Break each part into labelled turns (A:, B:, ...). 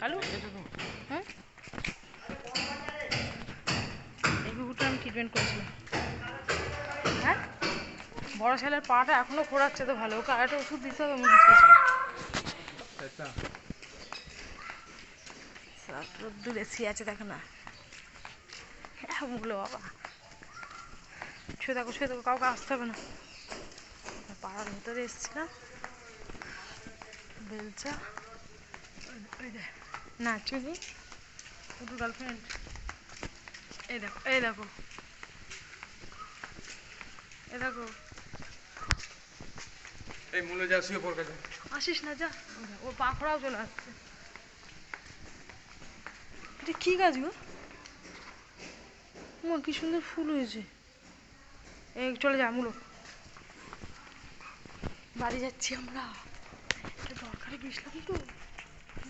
A: কালু? হ্যাঁ? এই কুকুরটা আমি ট্রিটমেন্ট করেছিলাম। হ্যাঁ? বড় ছেলের পাটা এখনও খোঁড়াচ্ছে তো ভালো ওকে আরেকটা ওষুধ দিতে হবে মনে হচ্ছে রোদ্দুর এসি আছে দেখো না। মুগলো বাবা। শুয়ে থাকো শুয়ে থাকো কাউকে আসতে হবে না। পাড়ার ভিতরে এসছিলাম বেলচা। ওই দেখ। না চুনি ওর গার্লফ্রেন্ড এই দেখো এই দেখো। এই দেখো।
B: এই মূলে যা শুয়ে পড় কাছে
A: আসিস না যা। ওর পাখড়াও চলে আসছে। এটা কি গাছ গো? মা কি সুন্দর ফুল হয়েছে। এই চলে যা মূলো। বাড়ি যাচ্ছি আমরা। এটা দরকারে গেছিলাম তো।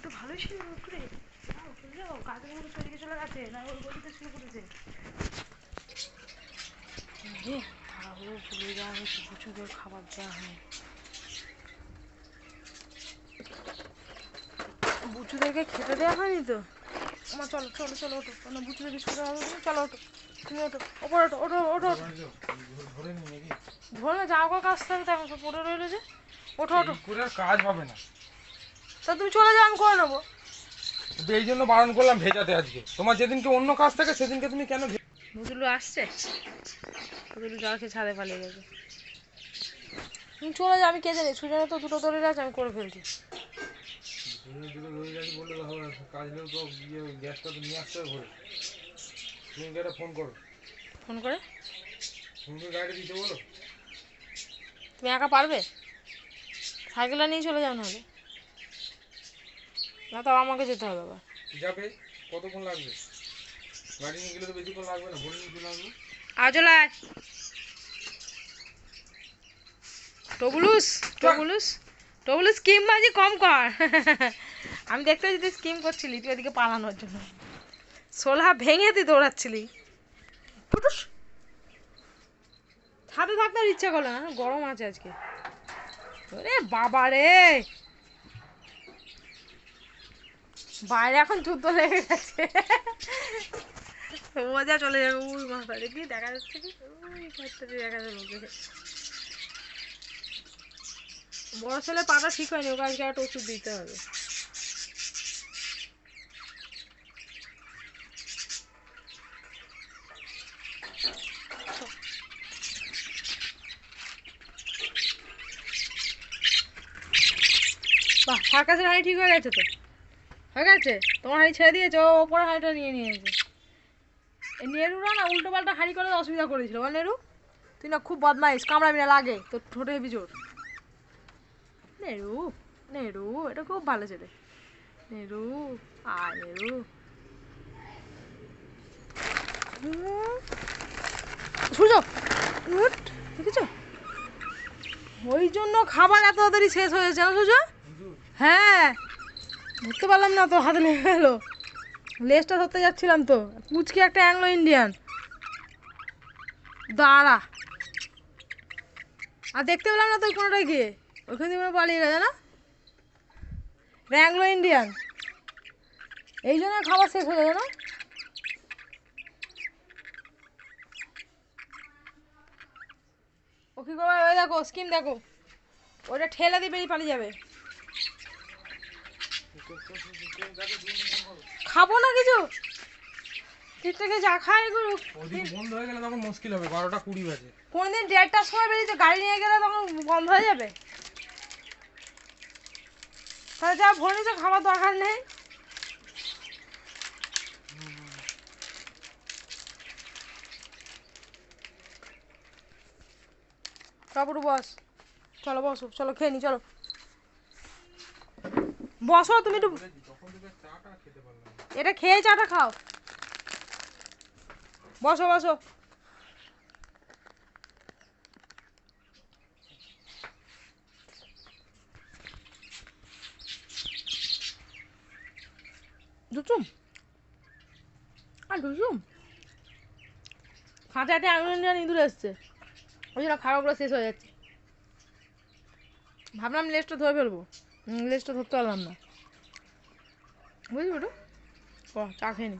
A: কিন্তু ভালোই ছিল করে। যাও চলে যাও কাজের মতো চলে চলে গেছে না ওই গলিতে রে চলে যাওয়া হয়েছে প্রচুর খাবার দেওয়া হয়। বুচুদেরকে খেতে দেওয়া হয়নি তো? আমার চলো চলো চলো ওঠো। না বুচুদের বিস্কুট দেওয়া হবে না? চলো ওঠো। তুমি ওঠো ওপর ওঠো ওঠো ওঠো
B: ধরে নি
A: জামা কাপড় কাচতে হবে দেখো সব পড়ে রইল যে। ওঠো ওঠো।
B: কাজ হবে না।
A: তা তুমি চলে যাও আমি করে নেব।
B: এই জন্য বারণ করলাম ভেজাতে আজকে। তোমার যেদিনকে অন্য কাজ থাকে সেদিনকে তুমি কেন
A: বুদুলু আসছে? বুদুলু জল খেয়ে ছাদে পালিয়ে গেছে। তুমি চলে যাও আমি কে জানি সুজনে তো দুটো ধরে আছে আমি করে ফেলছি।
B: ফোন করো।
A: ফোন করে?
B: তুমি
A: একা পারবে? সাইকেলটা নিয়ে চলে যাও নাহলে। না তো আমাকে যেতে হবে আবার।
B: যাবে কতক্ষণ লাগবে? গাড়ি নিয়ে গেলে তো বেশিক্ষণ লাগবে না ভরে নিয়ে
A: আজলায় টবুলুস টবুলুস টবুলুস স্কিম কম কর। আমি দেখতে তুই স্কিম করছিলি তুই ওদিকে পালানোর জন্য। সোলহা ভেঙে তুই দৌড়াচ্ছিলি। ফুটুস ছাদে থাকতে ইচ্ছা করল না গরম আছে আজকে। ওরে বাবা রে বাইরে এখন যুদ্ধ লেগে গেছে। মজা চলে যাবে, উই মাথা দেখি, দেখা যাচ্ছে কি? ওই ঘরটা দেখা যাবে বড় ছেলে পাতা ঠিক হয়নি, ওকে আজকে একটা ওষুধ দিতে হবে। বাহ হাঁড়ি ঠিক হয়ে গেছে তো? হয়ে গেছে? তোমার হাঁড়ি ছেড়ে দিয়েছে ও ওপরে হাঁড়িটা নিয়ে নিয়েছে। এই নেরুরা না উল্টো পাল্টা হাঁড়ি করে অসুবিধা করেছিল। বল নেরু তুই না খুব বদমাইশ কামড়াবি না লাগে। তোর ঠোঁটে হেবি জোর নেরু নেরু এটা খুব ভালো ছেলে। নেরু আয় নেরু। সূর্য উঠ, দেখেছ? ওই জন্য খাবার এত তাড়াতাড়ি শেষ হয়েছে সূর্য হ্যাঁ। ধরতে পারলাম না তো হাতে লেগে গেলো। লেজটা ধরতে যাচ্ছিলাম তো। পুচকি একটা অ্যাংলো ইন্ডিয়ান দাঁড়া। আর দেখতে পেলাম না তো কোনোটাই গিয়ে ওইখান থেকে পালিয়ে গেছে না অ্যাংলো ইন্ডিয়ান এই জন্য খাবার শেষ হয়ে যাবে না ও কি করবে? দেখো স্কিম দেখো। ওটা ঠেলা দিয়ে বেরিয়ে পালিয়ে যাবে। খাব না কিছু? থেকে যা খায় এগুলো।
B: বন্ধ হয়ে গেলে তখন মুশকিল হবে বারোটা কুড়ি বাজে।
A: কোনদিন দেড়টার সময় বেরিয়েছে গাড়ি নিয়ে গেলে তখন বন্ধ হয়ে যাবে। তাহলে যা খাবার দরকার নেই। কাপড় বস চলো বসো চলো খেয়ে নি চলো। বসো, তুমি একটু। এটা খেয়ে চাটা খাও। বসো বসো। দুচুম। আর দুচুম। খাঁচাতে নিয়ে ইঁদুর এসছে। ওই জন্য খাবারগুলো শেষ হয়ে যাচ্ছে। ভাবলাম লেজটা ধরে ফেলব। লেজটা ধরতে পারলাম না। বুঝলি ওটু ও চা খেয়ে নি।